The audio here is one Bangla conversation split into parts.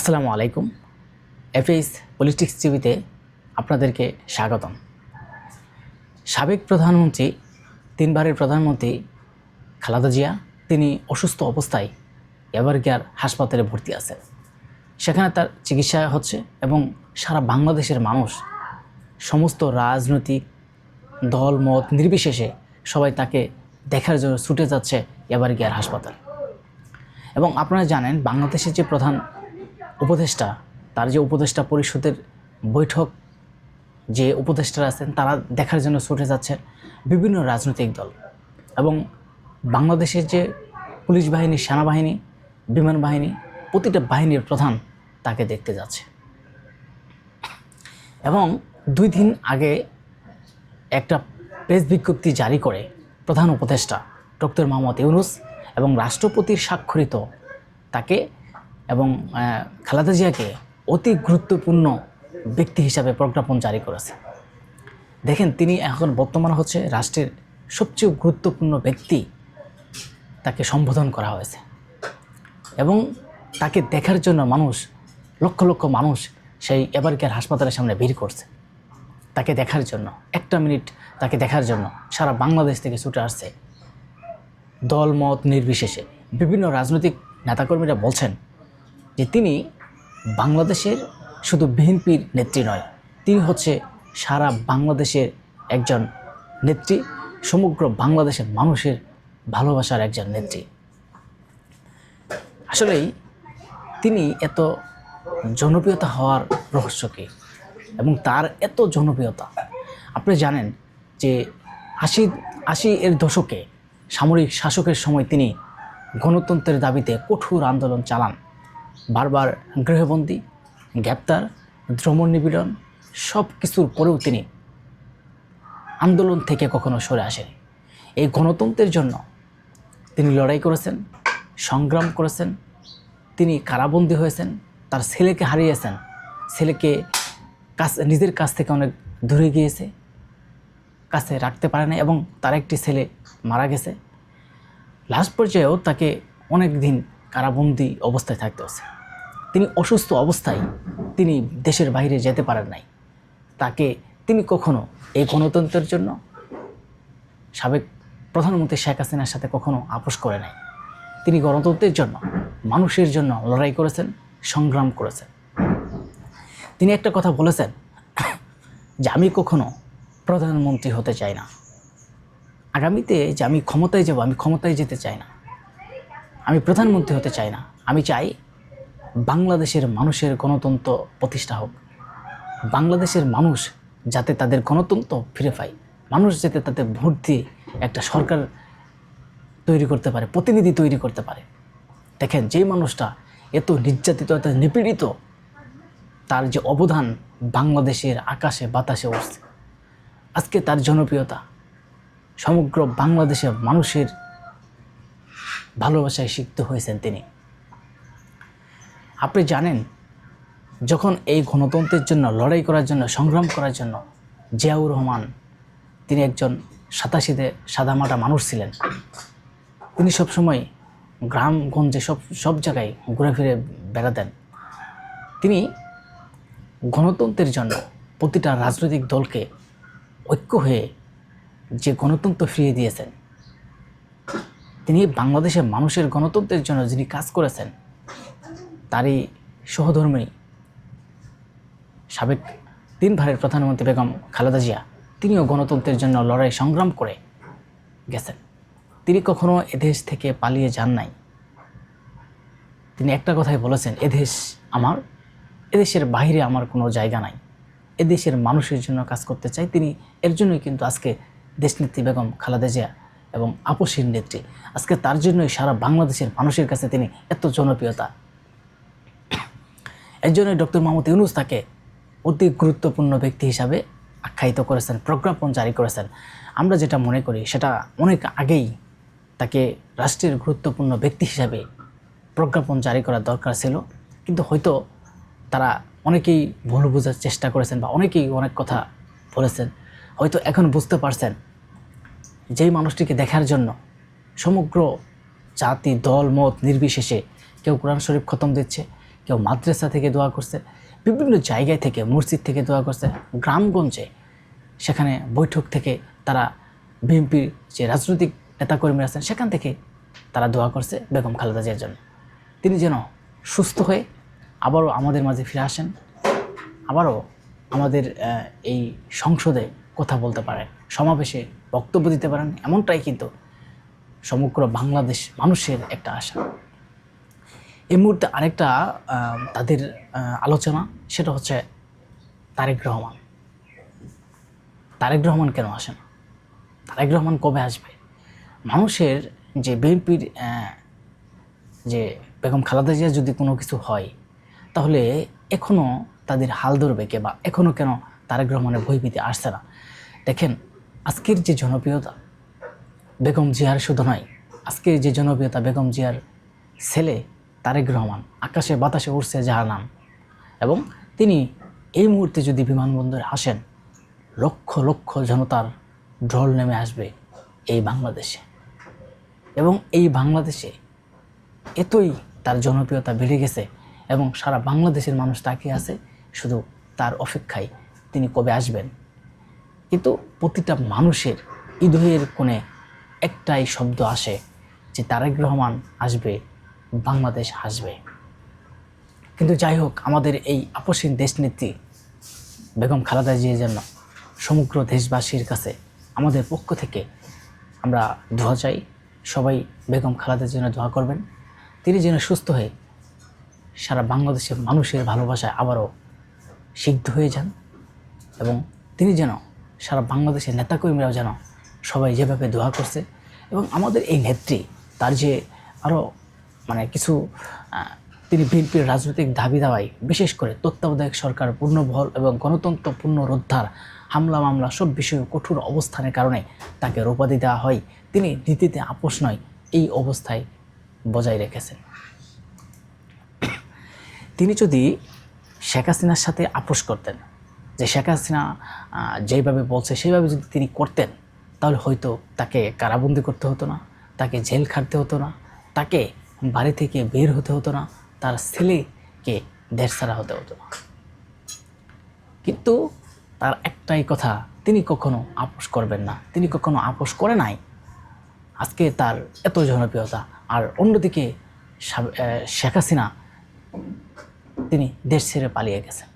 আসসালামু আলাইকুম। এফএইস পলিটিক্স টিভিতে আপনাদেরকে স্বাগতম। সাবেক প্রধানমন্ত্রী, তিনবারের প্রধানমন্ত্রী খালাদা জিয়া, তিনি অসুস্থ অবস্থায় এভারকেয়ার হাসপাতালে ভর্তি আছেন। সেখানে তার চিকিৎসা হচ্ছে এবং সারা বাংলাদেশের মানুষ, সমস্ত রাজনৈতিক দল, মত নির্বিশেষে সবাই তাকে দেখার জন্য ছুটে যাচ্ছে এভারকেয়ার হাসপাতাল। এবং আপনারা জানেন, বাংলাদেশের যে প্রধান উপদেষ্টা, তার যে উপদেষ্টা পরিষদের বৈঠক, যে উপদেষ্টারা আছেন, তারা দেখার জন্য ছুটে যাচ্ছে বিভিন্ন রাজনৈতিক দল এবং বাংলাদেশের যে পুলিশ বাহিনী, সেনাবাহিনী, বিমান বাহিনী, প্রতিটা বাহিনীর প্রধান তাকে দেখতে যাচ্ছে। এবং দুই দিন আগে একটা প্রেস বিজ্ঞপ্তি জারি করে প্রধান উপদেষ্টা ডক্টর মোহাম্মদ ইউনুস এবং রাষ্ট্রপতির স্বাক্ষরিত তাকে এবং খালেদা জিয়াকে অতি গুরুত্বপূর্ণ ব্যক্তি হিসাবে প্রজ্ঞাপন জারি করেছে। দেখেন, তিনি এখন বর্তমান হচ্ছে রাষ্ট্রের সবচেয়ে গুরুত্বপূর্ণ ব্যক্তি তাকে সম্বোধন করা হয়েছে। এবং তাকে দেখার জন্য মানুষ, লক্ষ লক্ষ মানুষ সেই এবারকার হাসপাতালের সামনে ভিড় করছে। তাকে দেখার জন্য, একটা মিনিট তাকে দেখার জন্য সারা বাংলাদেশ থেকে ছুটে আসছে। দল মত নির্বিশেষে। বিভিন্ন রাজনৈতিক নেতাকর্মীরা বলছেন যে তিনি বাংলাদেশের শুধু বিএনপির নেত্রী নয়, তিনি হচ্ছে সারা বাংলাদেশের একজন নেত্রী, সমগ্র বাংলাদেশের মানুষের ভালোবাসার একজন নেত্রী। আসলেই তিনি এত জনপ্রিয়তা হওয়ার রহস্য কী? এবং তার এত জনপ্রিয়তা, আপনি জানেন যে আশি আশি এর দশকে সামরিক শাসকের সময় তিনি গণতন্ত্রের দাবিতে কঠোর আন্দোলন চালান। বারবার গৃহবন্দী, গ্রেপ্তার দ্রমণ নিপীড়ন, সব কিছুর পরেও তিনি আন্দোলন থেকে কখনো সরে আসেনি এই গণতন্ত্রের জন্য তিনি লড়াই করেছেন, সংগ্রাম করেছেন, তিনি কারাবন্দী হয়েছেন, তার ছেলেকে হারিয়েছেন। ছেলেকে কাছ, নিজের কাছ থেকে অনেক দূরে গিয়েছে, কাছে রাখতে পারে না এবং তার একটি ছেলে মারা গেছে। লাস্ট পর্যায়েও তাকে অনেক দিন কারাবন্দী অবস্থায় থাকতে হচ্ছে। তিনি অসুস্থ অবস্থায় তিনি দেশের বাইরে যেতে পারেন নাই। তাকে তিনি কখনো এই গণতন্ত্রের জন্য সাবেক প্রধানমন্ত্রী শেখ হাসিনার সাথে কখনো আপোষ করে নাই। তিনি গণতন্ত্রের জন্য, মানুষের জন্য লড়াই করেছেন, সংগ্রাম করেছেন। তিনি একটা কথা বলেছেন যে আমি কখনো প্রধানমন্ত্রী হতে চাই না। আগামীতে যে আমি ক্ষমতায় যাব, আমি ক্ষমতায় যেতে চাই না। আমি প্রধানমন্ত্রী হতে চাই না। আমি চাই বাংলাদেশের মানুষের গণতন্ত্র প্রতিষ্ঠা হোক। বাংলাদেশের মানুষ যাতে তাদের গণতন্ত্র ফিরে পায়। মানুষ যাতে তাদের ভোট দিয়ে একটা সরকার তৈরি করতে পারে, প্রতিনিধি তৈরি করতে পারে। দেখেন যে মানুষটা এত নির্যাতিত, এত নিপীড়িত, তার যে অবদান বাংলাদেশের আকাশে, বাতাসে উঠছে। আজকে তার জনপ্রিয়তা, সমগ্র বাংলাদেশের মানুষের ভালোবাসায় সিক্ত হয়েছেন তিনি। আপনি জানেন, যখন এই গণতন্ত্রের জন্য, লড়াই করার জন্য, সংগ্রাম করার জন্য জিয়াউর রহমান তিনি একজন সাতাশিতে সাদামাটা মানুষ ছিলেন। তিনি সবসময় গ্রামগঞ্জে সব সব জায়গায় ঘুরে ফিরে বেড়াতেন। তিনি গণতন্ত্রের জন্য প্রতিটা রাজনৈতিক দলকে ঐক্য হয়ে যে গণতন্ত্র ফিরিয়ে দিয়েছেন তিনি বাংলাদেশের মানুষের গণতন্ত্রের জন্য যিনি কাজ করেছেন, তারই সহধর্মিনী সাবেক তিন ভারের প্রধানমন্ত্রী বেগম খালেদা জিয়া, তিনিও গণতন্ত্রের জন্য লড়াই সংগ্রাম করে গেছেন। তিনি কখনো এদেশ থেকে পালিয়ে যান নাই। তিনি একটা কথাই বলেছেন এদেশ আমার এদেশের বাইরে আমার কোনো জায়গা নাই। এদেশের মানুষের জন্য কাজ করতে চাই। তিনি এর জন্যই কিন্তু আজকে দেশনেত্রী বেগম খালেদা জিয়া এবং আপসীর নেত্রী। আজকে তার জন্যই সারা বাংলাদেশের মানুষের কাছে তিনি এত জনপ্রিয়তা। এর জন্যই ডক্টর মোহাম্মদ ইউনুস তাকে অতি গুরুত্বপূর্ণ ব্যক্তি হিসাবে আখ্যায়িত করেছেন, প্রজ্ঞাপন জারি করেছেন। আমরা যেটা মনে করি, সেটা অনেক আগেই তাকে রাষ্ট্রের গুরুত্বপূর্ণ ব্যক্তি হিসাবে প্রজ্ঞাপন জারি করার দরকার ছিল। কিন্তু হয়তো তারা অনেকেই ভুল বোঝার চেষ্টা করেছেন বা অনেকেই অনেক কথা বলেছেন। হয়তো এখন বুঝতে পারছেন যেই মানুষটিকে দেখার জন্য সমগ্র জাতি, দল, মত নির্বিশেষে কেউ কোরআন শরীফ খতম দিচ্ছে, কেউ মাদ্রাসা থেকে দোয়া করছে, বিভিন্ন জায়গায় থেকে, মসজিদ থেকে দোয়া করছে, গ্রামগঞ্জে সেখানে বৈঠক থেকে তারা বিএনপির যে রাজনৈতিক নেতাকর্মীরা আছেন, সেখান থেকে তারা দোয়া করছে বেগম খালেদা জিয়ার জন্য। তিনি যেন সুস্থ হয়ে আবারও আমাদের মাঝে ফিরে আসেন, আবারও আমাদের এই সংসদে কথা বলতে পারেন, সমাবেশে বক্তব্য দিতে পারেন, এমনটাই কিন্তু সমগ্র বাংলাদেশ মানুষের একটা আশা। এই মুহূর্তে আরেকটা তাদের আলোচনা, সেটা হচ্ছে তারেক রহমান। তারেক রহমান কেন আসে না? তারেক রহমান কবে আসবে? মানুষের যে বিএনপির যে বেগম খালেদা জিয়া যদি কোনো কিছু হয়, তাহলে এখনও তাদের হাল ধরবে কে বা এখনও কেন তারেক রহমানের ভয়ভীতি আসছে না? দেখেন আজকের যে জনপ্রিয়তা বেগম জিয়ার শুধু নয়, আজকের যে জনপ্রিয়তা বেগম জিয়ার ছেলে তারেক রহমান, আকাশে বাতাসে উঠছে যাহার নাম এবং তিনি এই মুহূর্তে যদি বিমানবন্দরে আসেন, লক্ষ লক্ষ জনতার ঢল নেমে আসবে এই বাংলাদেশে। এবং এই বাংলাদেশে এতই তার জনপ্রিয়তা বেড়ে গেছে এবং সারা বাংলাদেশের মানুষ তাকিয়ে আছে শুধু তার অপেক্ষায় তিনি কবে আসবেন। কিন্তু প্রতিটা মানুষের হৃদয়ের কোণে একটাই শব্দ আসে যে তারেক রহমান আসবে, বাংলাদেশ আসবে। কিন্তু যাই হোক, আমাদের এই আপসীন দেশনীতি বেগম খালেদা জিয়ার জন্য সমগ্র দেশবাসীর কাছে, আমাদের পক্ষ থেকে আমরা দোয়া চাই। সবাই বেগম খালেদার জন্য দোয়া করবেন। তিনি যেন সুস্থ হয়ে সারা বাংলাদেশের মানুষের ভালোবাসায় আবারও সিদ্ধ হয়ে যান এবং তিনি যেন সারা বাংলাদেশের নেতাকর্মীরাও যেন সবাই যেভাবে দোয়া করছে এবং আমাদের এই নেত্রী, তার যে আরও মানে কিছু তিনি বিএনপির রাজনৈতিক দাবি দাওয়াই বিশেষ করে তত্ত্বাবধায়ক সরকার পূর্ণবহল এবং গণতন্ত্র পুনরুদ্ধার হামলা মামলা সব বিষয়ে কঠোর অবস্থানের কারণে তাকে রোপাদি দেওয়া হয়। তিনি নীতিতে আপোষ নয়, এই অবস্থায় বজায় রেখেছেন। তিনি যদি শেখ হাসিনার সাথে আপোষ করতেন যে শেখ হাসিনা যেভাবে বলছে, সেইভাবে যদি তিনি করতেন, তাহলে হয়তো তাকে কারাবন্দি করতে হতো না, তাকে জেল খাটতে হতো না, তাকে বাড়ি থেকে বের হতে হতো না, তার ছেলেকে দেশ ছাড়া হতে হতো না। কিন্তু তার একটাই কথা, তিনি কখনো আপোষ করবেন না, তিনি কখনো আপোষ করে নাই। আজকে তার এত জনপ্রিয়তা, আর অন্যদিকে শেখ হাসিনা, তিনি দেশ ছেড়ে পালিয়ে গেছেন।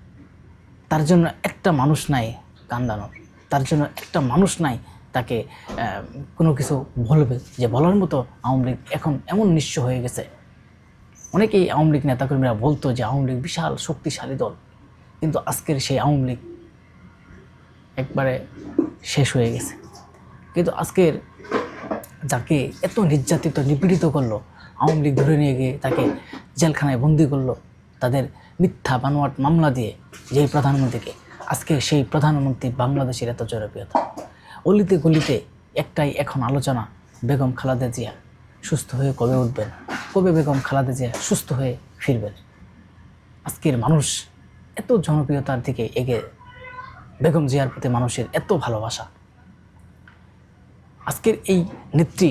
তার জন্য একটা মানুষ নাই কান্দানোর তার জন্য একটা মানুষ নাই তাকে কোনো কিছু বলবে যে বলার মতো আওয়ামী লীগ এখন এমন নিঃস্ব হয়ে গেছে। অনেকেই আওয়ামী লীগ নেতাকর্মীরা বলতো যে আওয়ামী লীগ বিশাল শক্তিশালী দল। কিন্তু আজকের সেই আওয়ামী লীগ একবারে শেষ হয়ে গেছে। কিন্তু আজকের যাকে এত নির্যাতিত, নিপীড়িত করল, আওয়ামী লীগ ধরে নিয়ে গিয়ে তাকে জেলখানায় বন্দি করল, তাদের মিথ্যা বানোয়াট মামলা দিয়ে যেই প্রধানমন্ত্রীকে, আজকে সেই প্রধানমন্ত্রী বাংলাদেশের এত জনপ্রিয়তা। অলিতে গলিতে একটাই এখন আলোচনা, বেগম খালেদা জিয়া সুস্থ হয়ে কবে উঠবেন? কবে বেগম খালেদা জিয়া সুস্থ হয়ে ফিরবেন? আজকের মানুষ এত জনপ্রিয়তার দিকে এগিয়ে, বেগম জিয়ার প্রতি মানুষের এত ভালোবাসা। আজকের এই নেত্রী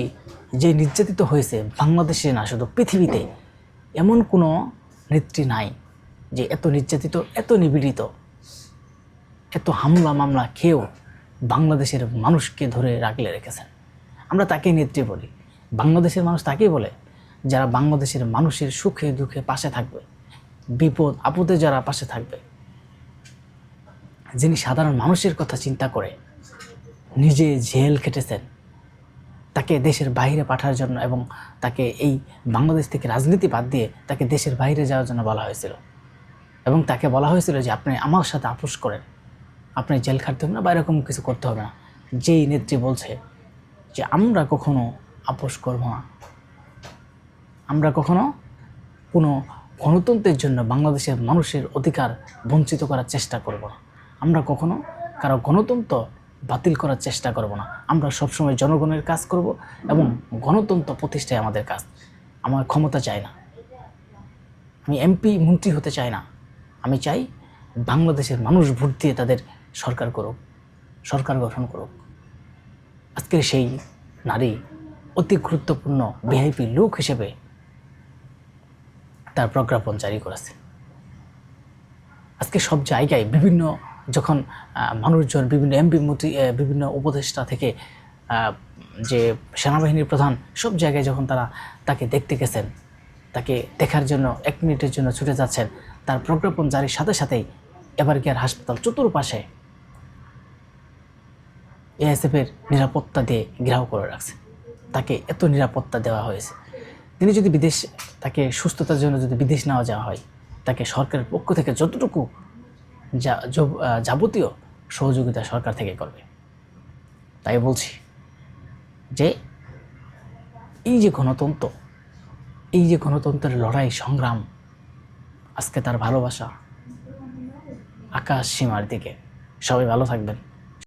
যে নির্যাতিত হয়েছে বাংলাদেশে না, শুধু পৃথিবীতে, এমন কোনো নেত্রী নাই যে এত নির্যাতিত, এত নিপীড়িত, এত হামলা মামলা খেয়েও বাংলাদেশের মানুষকে ধরে রাখলে রেখেছেন। আমরা তাকেই নেত্রী বলি। বাংলাদেশের মানুষ তাকেই বলে যারা বাংলাদেশের মানুষের সুখে দুঃখে পাশে থাকবে, বিপদ, আপদে যারা পাশে থাকবে, যিনি সাধারণ মানুষের কথা চিন্তা করে নিজে জেল খেটেছেন, তাকে দেশের বাইরে পাঠার জন্য এবং তাকে এই বাংলাদেশ থেকে রাজনীতি বাদ দিয়ে তাকে দেশের বাইরে যাওয়ার জন্য বলা হয়েছিল। এবং তাকে বলা হয়েছিল যে আপনি আমার সাথে আপোষ করেন। আপনি জেল খাটতে হবে না বা এরকম কিছু করতে হবে না। যেই নেত্রী বলছে যে আমরা কখনো আপোষ করব না। আমরা কখনো কোনো গণতন্ত্রের জন্য বাংলাদেশের মানুষের অধিকার বঞ্চিত করার চেষ্টা করব না। আমরা কখনো কারও গণতন্ত্র বাতিল করার চেষ্টা করব না। আমরা সবসময় জনগণের কাজ করব এবং গণতন্ত্র প্রতিষ্ঠায় আমাদের কাজ। আমার ক্ষমতা চাই না। আমি এমপি, মন্ত্রী হতে চাই না। আমি চাই বাংলাদেশের মানুষ ভোট দিয়ে তাদের সরকার করুক, সরকার গঠন করুক। আজকের সেই নারী অতি গুরুত্বপূর্ণ ভিআইপি লোক হিসেবে তার প্রজ্ঞাপন জারি করেছে। আজকে সব জায়গায় বিভিন্ন যখন মানুষজন, বিভিন্ন এমপি মন্ত্রী বিভিন্ন উপদেষ্টা থেকে যে সেনাবাহিনীর প্রধান, সব জায়গায় যখন তারা তাকে দেখতে গেছেন, তাকে দেখার জন্য, এক মিনিটের জন্য ছুটে যাচ্ছেন তার প্রজ্ঞাপন জারির সাথে সাথেই এবার গিয়ার হাসপাতাল চতুর্পাশে এএসএফের নিরাপত্তা দিয়ে ঘেরাও করে রাখছে। তাকে এত নিরাপত্তা দেওয়া হয়েছে। তিনি যদি বিদেশ, তাকে সুস্থতার জন্য যদি বিদেশ নেওয়া যাওয়া হয়, তাকে সরকারের পক্ষ থেকে যতটুকু যা যাবতীয় সহযোগিতা সরকার থেকে করবে। তাই বলছি যে, এই যে গণতন্ত্র, এই যে গণতন্ত্রের লড়াই সংগ্রাম আজকে তার ভালোবাসা আকাশ সীমার দিকে। সবাই ভালো থাকবেন।